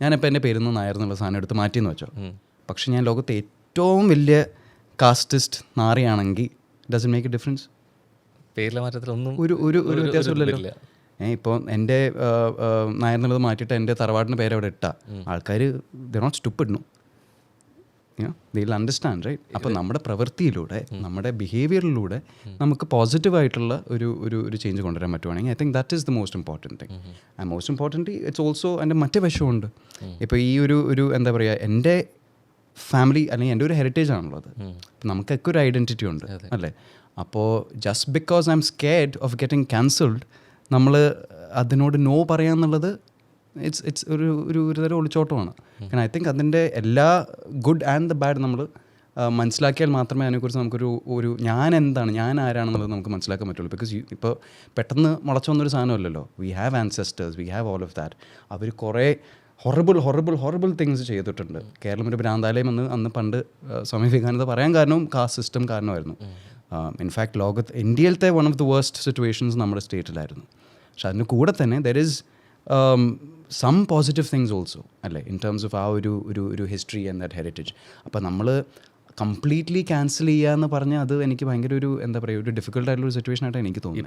ഞാനിപ്പോൾ എന്റെ പേരിൽ നിന്ന് നായർ എന്നുള്ള സാധനം എടുത്ത് മാറ്റിയെന്ന് വെച്ചോ. പക്ഷെ ഞാൻ ലോകത്തെ ഏറ്റവും വലിയ കാസ്റ്റിസ്റ്റ് നാറിയാണെങ്കിൽ ഡസ് മേക്ക് എ ഡിഫറൻസ് പേരിലെ മാറ്റത്തിലൊന്നും ഒന്നും ഒരു ഒരു ഒരു വ്യത്യാസമില്ലല്ലോ. ഏഹ് ഇപ്പോൾ എന്റെ നായർ എന്നുള്ളത് മാറ്റിയിട്ട് എന്റെ തറവാടിന്റെ പേര് അവിടെ ഇട്ടാ ആൾക്കാർ ദ നോട്ട് സ്റ്റുപ്പിഡ്നു ദിൽ അണ്ടർസ്റ്റാൻഡ് റൈറ്റ് അപ്പോൾ നമ്മുടെ പ്രവൃത്തിയിലൂടെ നമ്മുടെ ബിഹേവിയറിലൂടെ നമുക്ക് പോസിറ്റീവായിട്ടുള്ള ഒരു ഒരു ഒരു ചേഞ്ച് കൊണ്ടുവരാൻ പറ്റുവാണെങ്കിൽ I think that is the most important thing uh most important it's also എന്റെ മറ്റേ വശമുണ്ട് ഇപ്പോൾ ഈ ഒരു ഒരു എന്താ പറയുക എന്റെ ഫാമിലി അല്ലെങ്കിൽ എന്റെ ഒരു ഹെറിറ്റേജ് ആണുള്ളത്. നമുക്കൊക്കെ ഒരു ഐഡന്റിറ്റി ഉണ്ട് അല്ലേ? അപ്പോൾ just because I'm scared of getting cancelled നമ്മൾ അതിനോട് നോ പറയാന്നുള്ളത് ഇറ്റ്സ് ഇറ്റ്സ് ഒരു ഒരു ഒരു തരം ഒളിച്ചോട്ടമാണ്. കാരണം ഐ തിങ്ക് അതിന്റെ എല്ലാ ഗുഡ് ആൻഡ് ദ ബാഡ് നമ്മൾ മനസ്സിലാക്കിയാൽ മാത്രമേ അതിനെക്കുറിച്ച് നമുക്കൊരു ഒരു ഞാൻ എന്താണ് ഞാൻ ആരാണെന്നുള്ളത് നമുക്ക് മനസ്സിലാക്കാൻ പറ്റുള്ളൂ. ബിക്കോസ് ഇപ്പോൾ പെട്ടെന്ന് മുളച്ചു വന്നൊരു സാധനമല്ലല്ലോ. We have ancestors we have all of that അവർ കുറേ ഹൊറബിൾ ഹൊറബിൾ ഹൊറബിൾ തിങ്സ് ചെയ്തിട്ടുണ്ട്. കേരളം ഒരു ഭ്രാന്താലയം എന്ന് അന്ന് പണ്ട് സ്വാമി വിവേകാനന്ദ പറയാൻ കാരണവും കാസ്റ്റ് സിസ്റ്റം കാരണമായിരുന്നു. ഇൻഫാക്ട് ലോകത്ത് ഇന്ത്യയിലത്തെ one of the worst situations നമ്മുടെ സ്റ്റേറ്റിലായിരുന്നു പക്ഷെ അതിന് കൂടെ തന്നെ there is some positive things also അല്ലേ? ഇൻ ടേംസ് ഓഫ് ആ ഒരു ഒരു ഒരു ഹിസ്റ്ററി ആൻഡ് ദാറ്റ് ഹെറിറ്റേജ് അപ്പോൾ നമ്മൾ കംപ്ലീറ്റ്ലി ക്യാൻസൽ ചെയ്യുക എന്ന് പറഞ്ഞാൽ അത് എനിക്ക് ഭയങ്കര ഒരു എന്താ പറയുക ഒരു ഡിഫിക്കൽട്ട് ആയിട്ടുള്ള ഒരു സിറ്റുവേഷൻ ആയിട്ടാണ് എനിക്ക് തോന്നുന്നത്.